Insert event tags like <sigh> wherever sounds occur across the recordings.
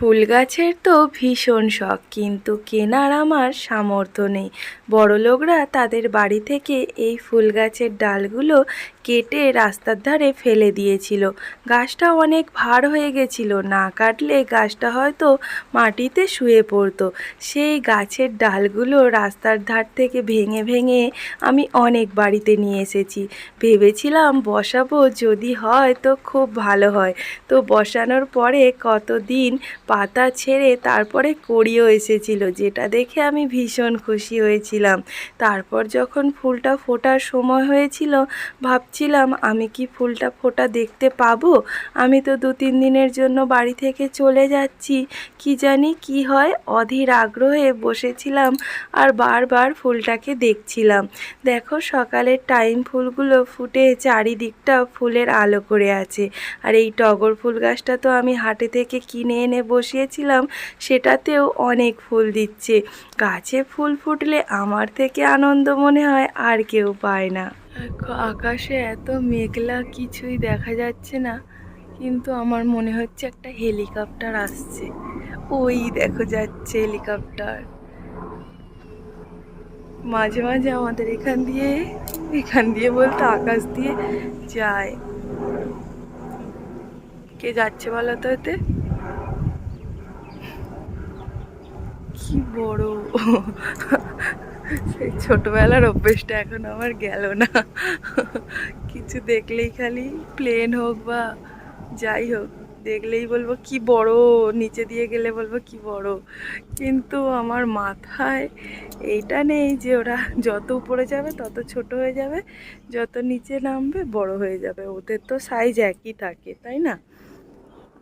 ফুল গাছের তো ভীষণ শখ, কিন্তু কেনার আমার সামর্থ্য নেই। বড়লোকরা তাদের বাড়ি থেকে এই ফুল গাছের ডালগুলো কেটে রাস্তার ধারে ফেলে দিয়েছিল। গাছটা অনেক ভার হয়ে গেছিল। না কাটলে গাছটা হয়তো মাটিতে শুয়ে পড়তো। সেই গাছের ডালগুলো রাস্তার ধার থেকে ভেঙে ভেঙে আমি অনেক বাড়িতে নিয়ে এসেছি। ভেবেছিলাম বসাবো যদি হয় তো খুব ভালো হয়। তো বসানোর পরে কতদিন পাতা ছেড়ে তারপরে কড়িও এসেছিল, যেটা দেখে আমি ভীষণ খুশি হয়েছিলাম। তারপর যখন ফুলটা ফোটার সময় হয়েছিল ভাবছিলাম, আমি কি ফুলটা ফোটা দেখতে পাবো? আমি তো দু তিন দিনের জন্য বাড়ি থেকে চলে যাচ্ছি। কি জানি কি হয়, অধীর আগ্রহে বসেছিলাম আর বারবার ফুলটাকে দেখছিলাম। দেখো, সকালের টাইম ফুলগুলো ফুটে চারিদিকটা ফুলের আলো করে আছে। আর এই টগর ফুল গাছটা তো আমি হাটে থেকে কিনে এনে বসিয়েছিলাম, সেটাতেও অনেক ফুল দিচ্ছে। গাছে ফুল ফুটলে আমার থেকে আনন্দ মনে হয়, আর কেউ পায় না। আকাশে এত মেঘলা কিছুই দেখা যাচ্ছে না, কিন্তু আমার মনে হচ্ছে একটা হেলিকপ্টার আসছে। ওই দেখো যাচ্ছে হেলিকপ্টার। মাঝে মাঝে আমাদের এখান দিয়ে এখান দিয়ে বলতে আকাশ দিয়ে যায়। কে যাচ্ছে বলো তো এতে? কি বড়? সেই ছোটবেলার অভ্যেসটা এখন আমার গেল না। কিছু দেখলেই খালি প্লেন হোক বা যাই হোক, দেখলেই বলব কি বড়, নিচে দিয়ে গেলে বলব কি বড়। কিন্তু আমার মাথায় এইটা নেই যে ওরা যত উপরে যাবে তত ছোট হয়ে যাবে, যত নিচে নামবে বড় হয়ে যাবে। ওদের তো সাইজ একই থাকে, তাই না?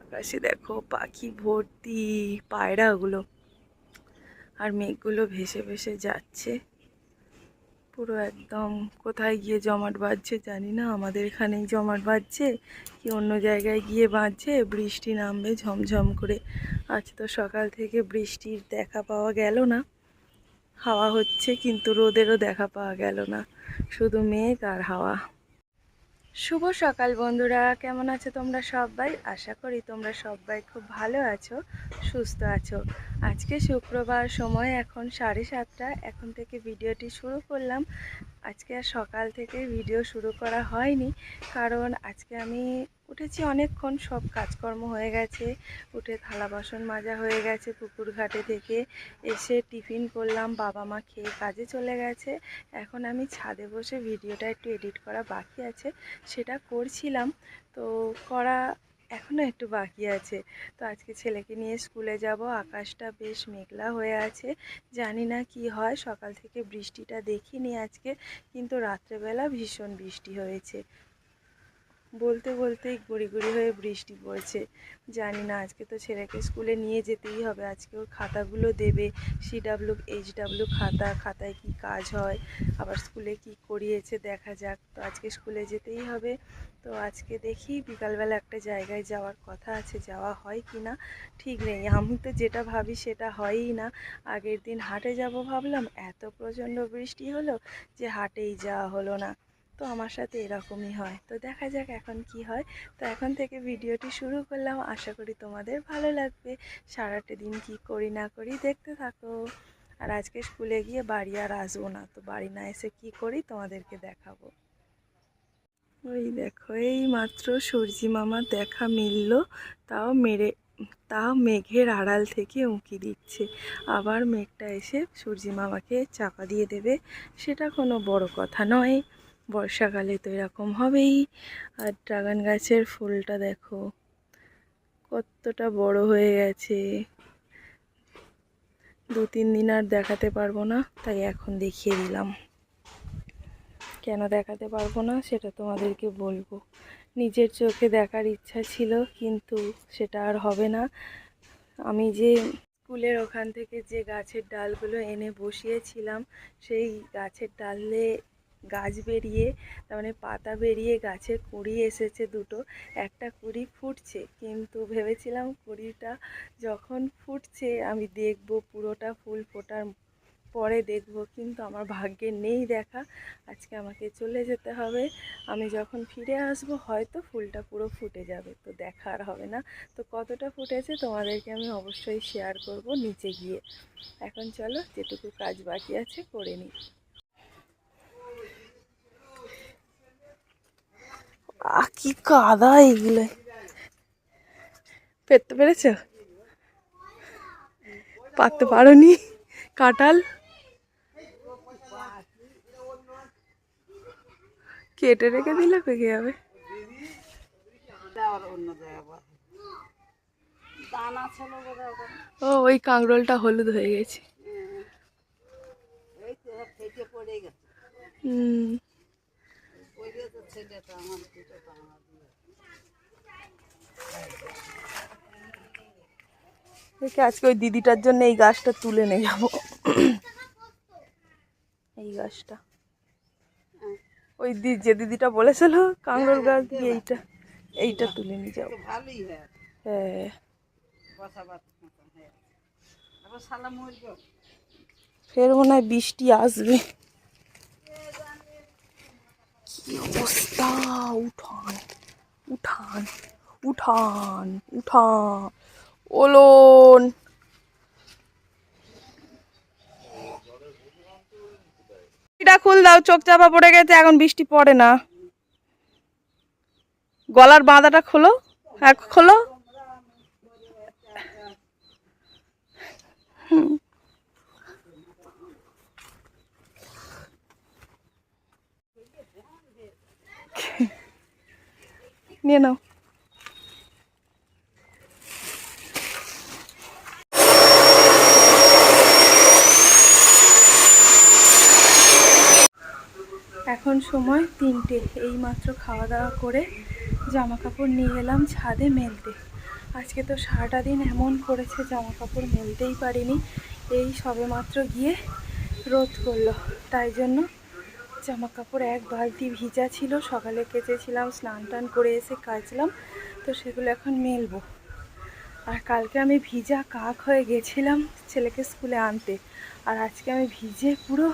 আকাশে দেখো পাখি ভর্তি, পায়রাগুলো আর মেঘগুলো ভেসে ভেসে যাচ্ছে। পুরো একদম কোথায় গিয়ে জমাট বাঁধছে জানি না। আমাদের এখানেই জমাট বাঁধছে, কি অন্য জায়গায় গিয়ে বাঁধছে? বৃষ্টি নামবে ঝমঝম করে। আজ তো সকাল থেকে বৃষ্টির দেখা পাওয়া গেল না। হাওয়া হচ্ছে কিন্তু রোদেরও দেখা পাওয়া গেল না। শুধু মেঘ আর হাওয়া। শুভ সকাল বন্ধুরা, কেমন আছো তোমরা সবাই? আশা করি তোমরা সবাই খুব ভালো আছো, সুস্থ আছো। আজকে শুক্রবার সময় এখন সাড়ে সাতটা, এখন থেকে ভিডিওটি শুরু করলাম। আজকে আর সকাল থেকে ভিডিও শুরু করা হয়নি, কারণ আজকে আমি উঠেছি অনেকক্ষণ, সব কাজকর্ম হয়ে গেছে। উঠে থালা বাসন মাজা হয়ে গেছে পুকুর ঘাটে থেকে। এসে টিফিন করলাম, বাবা মা খেয়ে কাজে চলে গেছে। এখন আমি ছাদে বসে ভিডিওটা একটু এডিট করা বাকি আছে, সেটা করছিলাম। তো করা এখনও একটু বাকি আছে। তো আজকে ছেলেকে নিয়ে স্কুলে যাব, আকাশটা বেশ মেঘলা হয়ে আছে। জানি না কি হয়, সকাল থেকে বৃষ্টিটা দেখিনি আজকে, কিন্তু রাত্রেবেলা ভীষণ বৃষ্টি হয়েছে। বলতে বলতেই গুড়ি গুড়ি হয়ে বৃষ্টি পড়ছে। জানি না, আজকে তো ছেলেকে স্কুলে নিয়ে যেতেই হবে। আজকে ওর খাতাগুলো দেবে সিডাব্লিউ এইচডাব্লিউ খাতা, খাতায় কি কাজ হয়, আবার স্কুলে কি করিয়েছে দেখা যাক। তো আজকে স্কুলে যেতেই হবে। তো আজকে দেখি বিকালবেলা একটা জায়গায় যাওয়ার কথা আছে, যাওয়া হয় কি না? ঠিক নেই। আমি তো যেটা ভাবি সেটা হয়ই না। আগের দিন হাটে যাব ভাবলাম, এত প্রচণ্ড বৃষ্টি হলো যে হাটেই যাওয়া হলো না। তো আমার সাথে এরকমই হয়। তো দেখা যাক এখন কি হয়। তো এখন থেকে ভিডিওটি শুরু করলাম। আশা করি তোমাদের ভালো লাগবে। সারাটা দিন কি করি না করি দেখতে থাকো। আর আজকে স্কুলে গিয়ে বাড়ি আর আসব না। তো বাড়ি না এসে কি করি তোমাদেরকে দেখাবো। ওই দেখো, এই মাত্র সূর্যি মামার দেখা মিলল। তাও মেরে, তাও মেঘের আড়াল থেকে উঁকি দিচ্ছে। আবার মেঘটা এসে সূর্যি মামাকে চাপা দিয়ে দেবে। সেটা কোনো বড় কথা নয়। বর্ষাকালে তো এরকম হবেই। আর ড্রাগন গাছের ফুলটা দেখো, কতটা বড় হয়ে গেছে। দু তিন দিন আর দেখাতে পারব না, তাই এখন দেখিয়ে দিলাম। কেন দেখাতে পারব না সেটা তোমাদেরকে বলব। নিজের চোখে দেখার ইচ্ছা ছিল, কিন্তু সেটা আর হবে না। আমি যে স্কুলের ওখান থেকে যে গাছের ডালগুলো এনে বসিয়েছিলাম, সেই গাছের ডালে গাছ বেরিয়ে তার মানে পাতা বেরিয়ে গাছে কুড়ি এসেছে দুটো, একটা কুড়ি ফুটছে। কিন্তু ভেবেছিলাম কুড়িটা যখন ফুটছে আমি দেখব পুরোটা ফুল ফোটার পরে দেখব, কিন্তু আমার ভাগ্যে নেই দেখা। আজকে আমাকে চলে যেতে হবে। আমি যখন ফিরে আসব হয়তো ফুলটা পুরো ফুটে যাবে, তো দেখা আর হবে না। তো কতটা ফুটেছে তোমাদেরকে আমি অবশ্যই শেয়ার করব নিচে গিয়ে। এখন চলো যেটুকু কাজ বাকি আছে করে নিই। কি কাদা এগুলো। পেতে পেরেছ? পাততে পারোনি? কাঁঠাল? কেটে রেখে দিলে পেকে যাবে ও ওই কাঁকরোলটা হলুদ হয়ে গেছে। হুম। দেখে আজকে ওই দিদিটার জন্য এই গাছটা তুলে নিয়ে যাব। এই গাছটা। ওই দি যে দিদিটা বলেছিল কাঁকরোল গাছ দিয়ে এইটা এইটা তুলে নিয়ে যাব। হ্যাঁ। হয়ে। ফের মনে হয় বৃষ্টি আসবে। কি অবস্থা উঠান উঠান উঠান উঠান, ওলন। এটা খুল দাও, চোখ চাপা পড়ে গেছে, এখন বৃষ্টি পড়ে না। গলার বাঁধাটা খোলো হ্যাঁ খোলো। নিয়ে নাও। এখন সময় তিনটে। এই মাত্র খাওয়া দাওয়া করে জামা কাপড় নিয়ে এলাম ছাদে মেলতে। আজকে তো সারাটা দিন এমন করেছে জামা কাপড় মেলতেই পারিনি। এই সবে মাত্র গিয়ে রোদ করল। তাই জন্য জামা কাপড় এক বালতি ভিজা ছিল। সকালে কেচেছিলাম, স্নান টান করে এসে কাচলাম। তো সেগুলো এখন মেলবো। আর কালকে আমি ভিজা কাক হয়ে গেছিলাম ছেলেকে স্কুলে আনতে। আর আজকে আমি ভিজে পুরো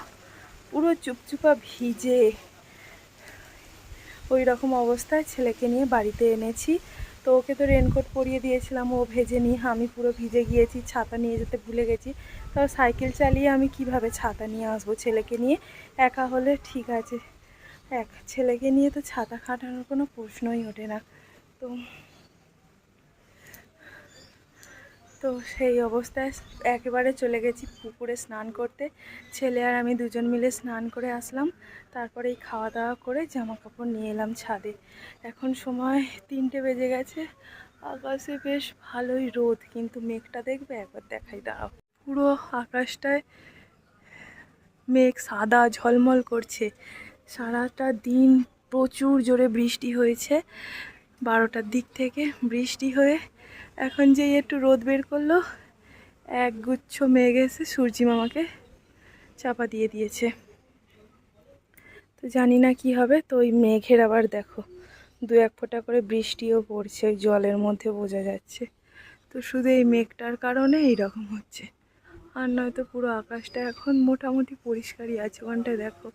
পুরো চুপচুপা ভিজে। ওই রকম অবস্থায় ছেলেকে নিয়ে বাড়িতে এনেছি। তো ওকে তো রেনকোট পরিয়ে দিয়েছিলাম, ও ভেজে নিয়ে আমি পুরো ভিজে গিয়েছি, ছাতা নিয়ে যেতে ভুলে গেছি। তো সাইকেল চালিয়ে আমি কীভাবে ছাতা নিয়ে আসব ছেলেকে নিয়ে? একা হলে ঠিক আছে। এক, ছেলেকে নিয়ে তো ছাতা খাটানোর কোনো প্রশ্নই ওঠে না। তো তো সেই অবস্থায় একেবারে চলে গেছি পুকুরে স্নান করতে। ছেলে আর আমি দুজন মিলে স্নান করে আসলাম। তারপরে এই খাওয়া দাওয়া করে জামা কাপড় নিয়ে এলাম ছাদে। এখন সময় তিনটে বেজে গেছে। আকাশে বেশ ভালোই রোদ, কিন্তু মেঘটা দেখবে? একবার দেখাই দাও। পুরো আকাশটায় মেঘ সাদা ঝলমল করছে। সারাটা দিন প্রচুর জোরে বৃষ্টি হয়েছে। বারোটার দিক থেকে বৃষ্টি হয়ে এখন যে একটু রোদ বের করল, এক গুচ্ছ মেঘ এসে সূর্যি মামাকে চাপা দিয়ে দিয়েছে। তো জানি না কি হবে, তো ওই মেঘের আবার দেখো, দু এক ফোঁটা করে বৃষ্টিও পড়ছে, ওই জলের মধ্যে বোঝা যাচ্ছে। তো শুধু এই মেঘটার কারণে এইরকম হচ্ছে। আর নয়তো পুরো আকাশটা এখন মোটামুটি পরিষ্কারই আছে। ওখানটায় দেখো,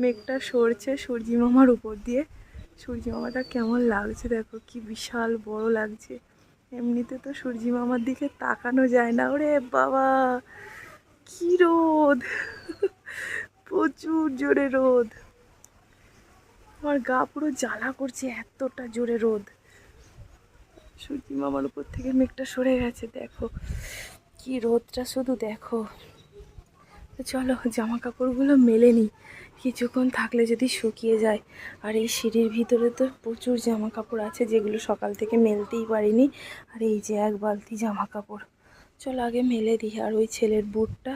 মেঘটা সরছে সূর্যি মামার উপর দিয়ে। সূর্যি মামাটা কেমন লাগছে দেখো, কি বিশাল বড় লাগছে। এমনিতে তো সূর্যি মামার দিকে তাকানো যায় না। ওরে বাবা, কি রোদ! প্রচুর জোরে রোদ। আমার গা পুরো জ্বালা করছে, এতটা জোরে রোদ। সূর্যি মামার উপর থেকে মেঘটা সরে গেছে, দেখো। কি রোদটা শুধু দেখো। চলো জামা কাপড়গুলো মেলে নিই কিছুক্ষণ থাকলে যদি শুকিয়ে যায়। আর এই সিঁড়ির ভিতরে তো প্রচুর জামা কাপড় আছে, যেগুলো সকাল থেকে মেলতেই পারিনি। আর এই যে এক বালতি জামা কাপড় চলো আগে মেলে দিই। আর ওই ছেলের বুটটা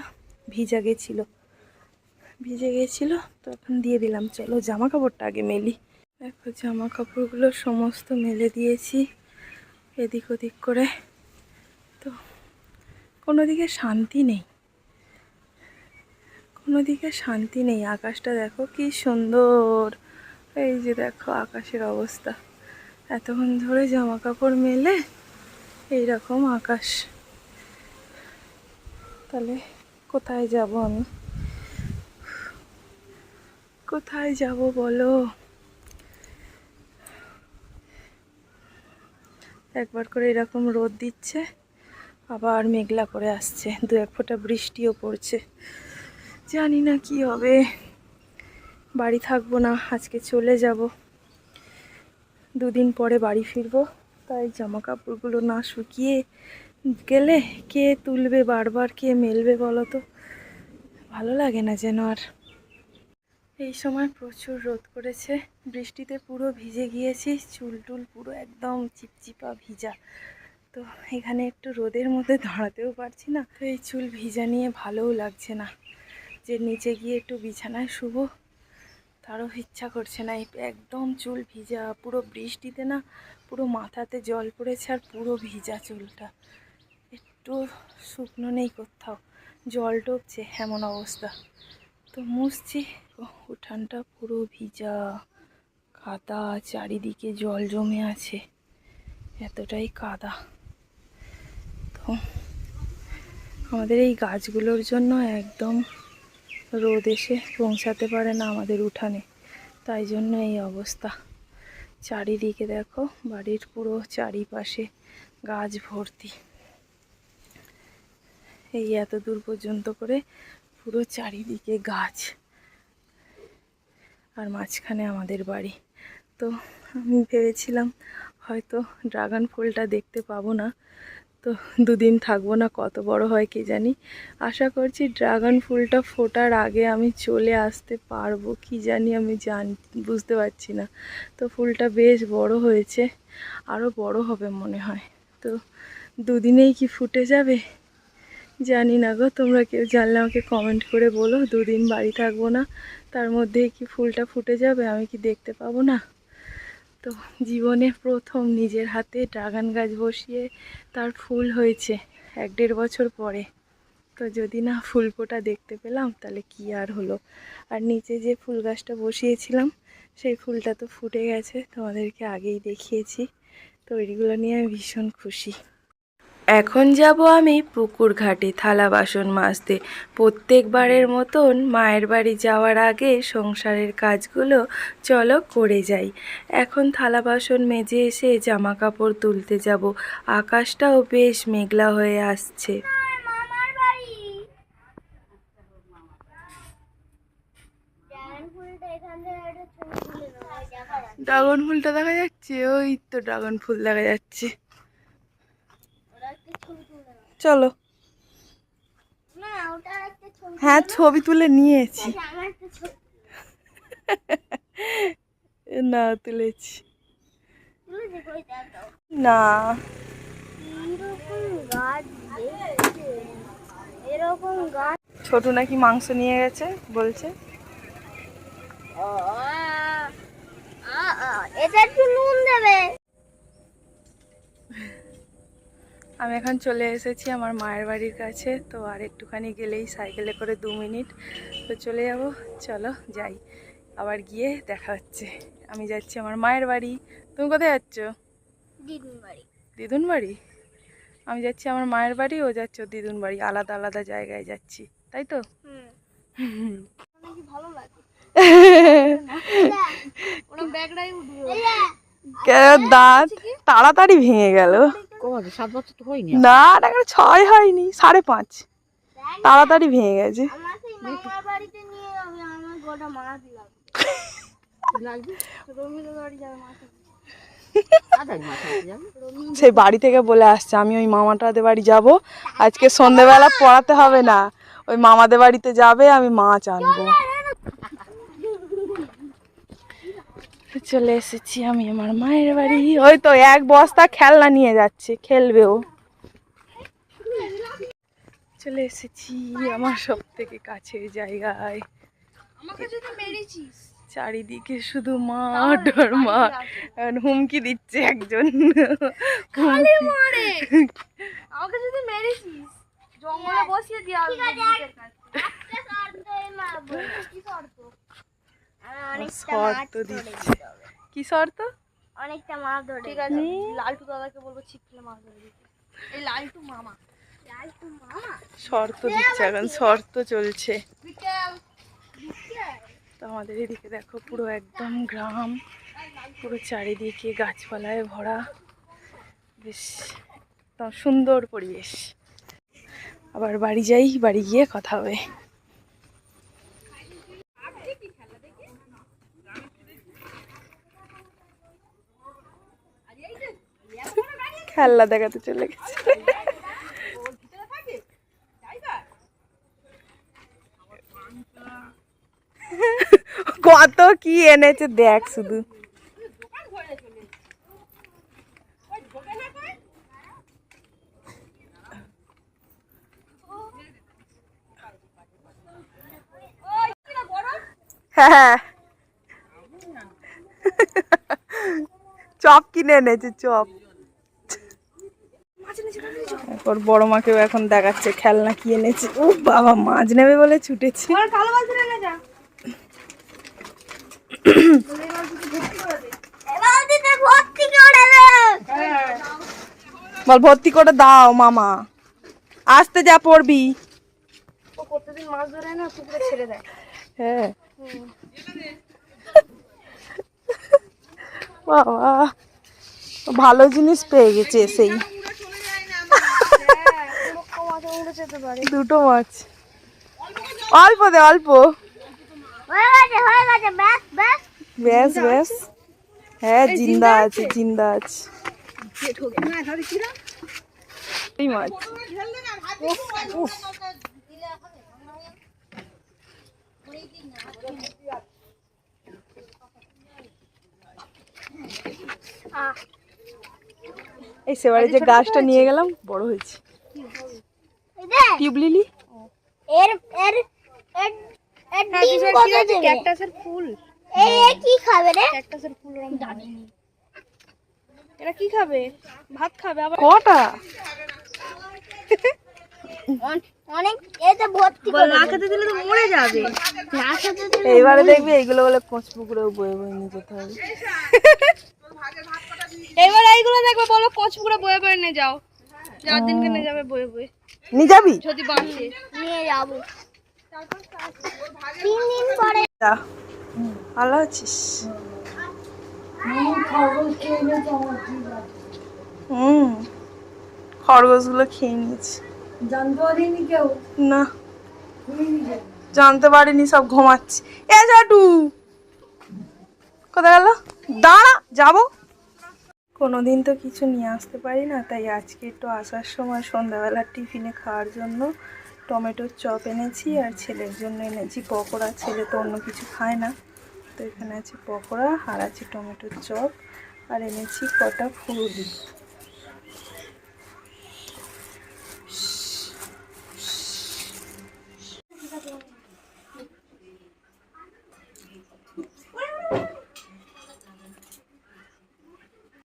ভিজা গেছিল। ভিজে গেছিল, তো এখন দিয়ে দিলাম। চলো জামা কাপড়টা আগে মেলি। দেখো জামা কাপড়গুলো সমস্ত মেলে দিয়েছি, এদিক ওদিক করে। তো কোনো দিকে শান্তি নেই। কোনো দিকে শান্তি নেই, আকাশটা দেখো কি সুন্দর। এই যে দেখো আকাশের অবস্থা। এতক্ষণ ধরে জামা কাপড় মেলে এই রকম আকাশ। তাহলে কোথায় যাব আমি? কোথায় যাব বলো? একবার করে এরকম রোদ দিচ্ছে, আবার মেঘলা করে আসছে। দু এক ফোঁটা বৃষ্টিও পড়ছে। জানি না কি হবে। বাড়ি থাকব না, আজকে চলে যাব। দুদিন পরে বাড়ি ফিরবো, তাই জামা কাপড়গুলো না শুকিয়ে গেলে কে তুলবে বারবার, কে মেলবে বলো তো ভালো লাগে না যেন আর। এই সময় প্রচুর রোদ করেছে, বৃষ্টিতে পুরো ভিজে গিয়েছি, চুল টুল পুরো একদম চিপচিপা ভিজা। তো এখানে একটু রোদের মধ্যে দাঁড়াতেও পারছি না, তো এই চুল ভিজা নিয়ে ভালোও লাগছে না। যে নিচে গিয়ে একটু বিছানায় শুবো, তারও ইচ্ছা করছে না। একদম চুল ভিজা, পুরো বৃষ্টিতে না পুরো মাথাতে জল পড়েছে আর পুরো ভিজা চুলটা। একটু শুকনো নেই কোথাও, জল টপছে এমন অবস্থা। তো মুছছি উঠানটা পুরো ভিজা, কাদা, চারিদিকে জল জমে আছে, এতটাই কাদা। তো আমাদের এই গাছগুলোর জন্য একদম রোদ এসে পৌঁছাতে পারে না আমাদের উঠানে। তাই জন্য এই অবস্থা। চারিদিকে দেখো, বাড়ির পুরো চারিপাশে গাছ ভর্তি। এই এত দূর পর্যন্ত করে পুরো চারিদিকে গাছ। আর মাঝখানে আমাদের বাড়ি। তো আমি ভেবেছিলাম হয়তো ড্রাগন ফুলটা দেখতে পাবো না। তো দুদিন থাকব না, কত বড় হয় কে জানি। আশা করছি ড্রাগন ফুলটা ফোটার আগে আমি চলে আসতে পারব, কি জানি আমি জান, বুঝতে পারছি না। তো ফুলটা বেশ বড় হয়েছে আরও বড় হবে মনে হয়। তো দুদিনেই কি ফুটে যাবে? জানি না গো, তোমরা কেউ জানলে আমাকে কমেন্ট করে বলো। দুদিন বাড়ি থাকব না, তার মধ্যেই কি ফুলটা ফুটে যাবে আমি কি দেখতে পাবো না? তো জীবনে প্রথম নিজের হাতে ড্রাগন গাছ বসিয়ে তার ফুল হয়েছে এক দেড় বছর পরে। তো যদি না ফুল ফোটা দেখতে পেলাম, তাহলে কি আর হলো? আর নিচে যে ফুল গাছটা বসিয়েছিলাম, সেই ফুলটা তো ফুটে গেছে, তোমাদেরকে আগেই দেখিয়েছি। তো এইগুলো নিয়ে আমি ভীষণ খুশি। এখন যাব আমি পুকুর ঘাটে থালা বাসন মাজতে। প্রত্যেকবারের মতন মায়ের বাড়ি যাওয়ার আগে সংসারের কাজগুলো চলো করে যাই। এখন থালা বাসন মেজে এসে জামা কাপড় তুলতে যাব। আকাশটাও বেশ মেঘলা হয়ে আসছে। ড্রাগন ফুলটা দেখা যাচ্ছে, ওই তো ড্রাগন ফুল দেখা যাচ্ছে ওরা একটা ছবি তুলে নেব চলো। হ্যাঁ ছবি তুলে নিয়েছি। না তুলেছি। না। ছোট নাকি মাংস নিয়ে গেছে বলছে। আ, আমি এখন চলে এসেছি আমার মায়ের বাড়ির কাছে তো আর একটুখানি গেলেই সাইকেলে করে দু মিনিট। তো চলে যাব চলো যাই। আবার গিয়ে দেখা হচ্ছে। আমি যাচ্ছি আমার মায়ের বাড়ি। তুমি কোথায় যাচ্ছ? দিদির বাড়ি। দিদুন বাড়ি? আমি যাচ্ছি আমার মায়ের বাড়ি ও যাচ্ছে দিদুন বাড়ি। আলাদা আলাদা জায়গায় যাচ্ছি তাই তো? ভালো লাগে। <laughs> দাঁত? তাড়াতাড়ি ভেঙে গেল। সাত বছর তো হয়নি না এখন ছয় হয়নি সাড়ে পাঁচ। তাড়াতাড়ি ভেঙে গেছে। সেই বাড়ি থেকে বলে আসছে আমি ওই মামাটাদের বাড়ি যাব। আজকে সন্ধেবেলা পড়াতে হবে না। ওই মামাদের বাড়িতে যাবে আমি মাছ আনব। চলে এসেছি আমি আমার মায়ের বাড়ি। ওই তো এক বস্তা খেলনা নিয়ে যাচ্ছে খেলবে ও। চলে এসেছি আমার সব থেকে কাছের জায়গায়। আমাকে যদি মেরেছিস। চারিদিকে শুধু মাঠ আর মাঠ আর হুমকি দিচ্ছে একজন। আমাকে যদি মেরেছিস জঙ্গলে বসিয়ে দিয়া শর্তে শর্ত অনেকটা দিচ্ছে। কি শর্ত? অনেকটা মাছ ধরে ঠিক আছে লালটু দাদাকে বলব ছিপলে মাছ ধরে এই লালটু মামা। লালটু মামা? শর্ত দিচ্ছে এখন শর্ত চলছে। তো আমাদের এদিকে দেখো পুরো একদম গ্রাম পুরো চারিদিকে গাছপালায় ভরা। বেশ একদম সুন্দর পরিবেশ। আবার বাড়ি যাই বাড়ি গিয়ে কথা হবে। খেলনা দেখাতে চলে গেছে। কত কি এনেছে দেখ শুধু। হ্যাঁ। চপ কিনে এনেছে চপ। এরপর বড় মাকেও এখন দেখাচ্ছে খেলনা কি এনেছে। ও বাবা মাছ নেবে বলে ছুটেছে। বল ভর্তি করে দাও মামা। আসতে যা পড়বি। প্রতিদিন মাছ ধরে না পুকুরে ছেড়ে দেয়। হ্যাঁ। বাবা ভালো জিনিস পেয়ে গেছে সেই হ্যাঁ মাছ উড়ে যেতে পারে দুটো মাছ। অল্প দে অল্প। ব্যাস ব্যাস। হ্যাঁ জিন্দা আছে জিন্দা আছে। এই মাছ। এই সেবারে যে গাছটা নিয়ে গেলাম বড় হয়েছে। টিউব লিলি এর এর এর এর ডিম কত দেবে? ক্যাকটাসের ফুল। এই কি খাবে রে? ক্যাকটাসের ফুল আমি জানি এরা কি খাবে? ভাত খাবে আবার কটা? অনেক এতে ভর্তি করে না খেতে দিলে তো মরে যাবে। না খেতে দিলে এইবারে দেখবি এইগুলো বলে কোচ পুকুরেও বয়ে বয়ে নিয়ে যেতে হবে। এবার এইগুলো দেখবে বলো কচপুরে বয়ে বয়ে নিয়ে যাও। যার দিনকে নিয়ে যাবে বয়ে বয়ে। নিয়ে যাবি? যদি বাঁচে নিয়ে যাব। তিন দিন পরে ভালো আছিস? হুম। খরগোশগুলো খেয়ে নিয়েছি। জানতে পারিনি কেউ? না। জানতে পারিনি সব ঘুমাচ্ছি। এ জাটু কোথায় গেল? দাঁড়া যাব। কোনোদিন তো কিছু নিয়ে আসতে পারি না। তাই আজকে একটু আসার সময় সন্ধ্যাবেলার টিফিনে খাওয়ার জন্য টমেটোর চপ এনেছি আর ছেলের জন্য এনেছি পকোড়া। ছেলে তো অন্য কিছু খায় না। তো এখানে আছে পকোড়া, আর আছে টমেটোর চপ, আর এনেছি কটা ফুলুরি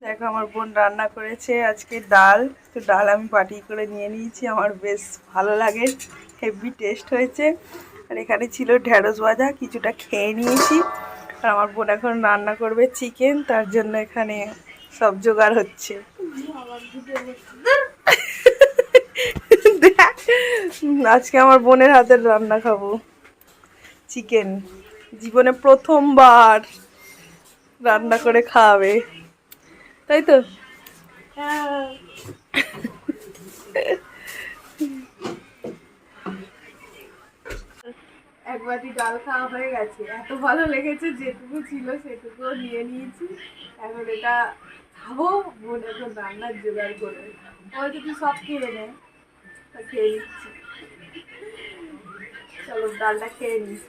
দেখো আমার বোন রান্না করেছে আজকে ডাল। তো ডাল আমি পাটি করে নিয়ে নিয়েছি, আমার বেশ ভালো লাগে, হেভি টেস্ট হয়েছে। আর এখানে ছিল ঢেঁড়স ভাজা, কিছুটা খেয়ে নিয়েছি। আর আমার বোন এখন রান্না করবে চিকেন তার জন্য এখানে সব জোগাড় হচ্ছে। আজকে আমার বোনের হাতের রান্না খাব। চিকেন জীবনে প্রথমবার রান্না করে খাওয়াবে। তাই তো? ডাল খাওয়া হয়ে গেছে। এত ভালো লেগেছে, যেটুকু ছিল সেটুকুও নিয়ে নিয়েছি। এখন এটা খাব এখন জোগাড় ওই যদি সব তা খেয়ে নিচ্ছি। চলো, ডালটা খেয়ে নিই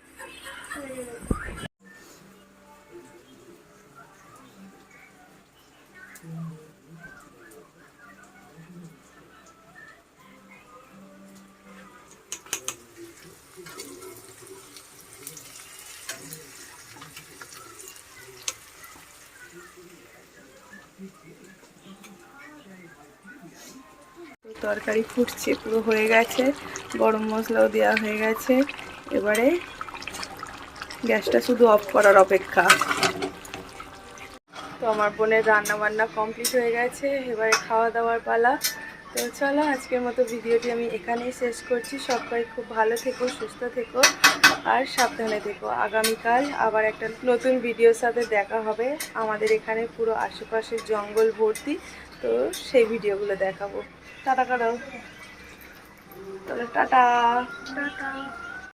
তরকারি ফুটছে, পুরো হয়ে গেছে। গরম মশলাও দেওয়া হয়ে গেছে। এবারে গ্যাসটা শুধু অফ করার অপেক্ষা। তো আমার বোনের রান্না বান্না কমপ্লিট হয়ে গেছে। এবারে খাওয়া দাওয়ার পালা। তো চলো, আজকের মতো ভিডিওটি আমি এখানেই শেষ করছি। সবাই খুব ভালো থেকো, সুস্থ থেকো, আর সাবধানে থেকো। আগামীকাল আবার একটা নতুন ভিডিওর সাথে দেখা হবে। আমাদের এখানে পুরো আশেপাশে জঙ্গল ভর্তি। তো সেই ভিডিওগুলো দেখাবো। টাটা করো। তাহলে টাটা। টাটা।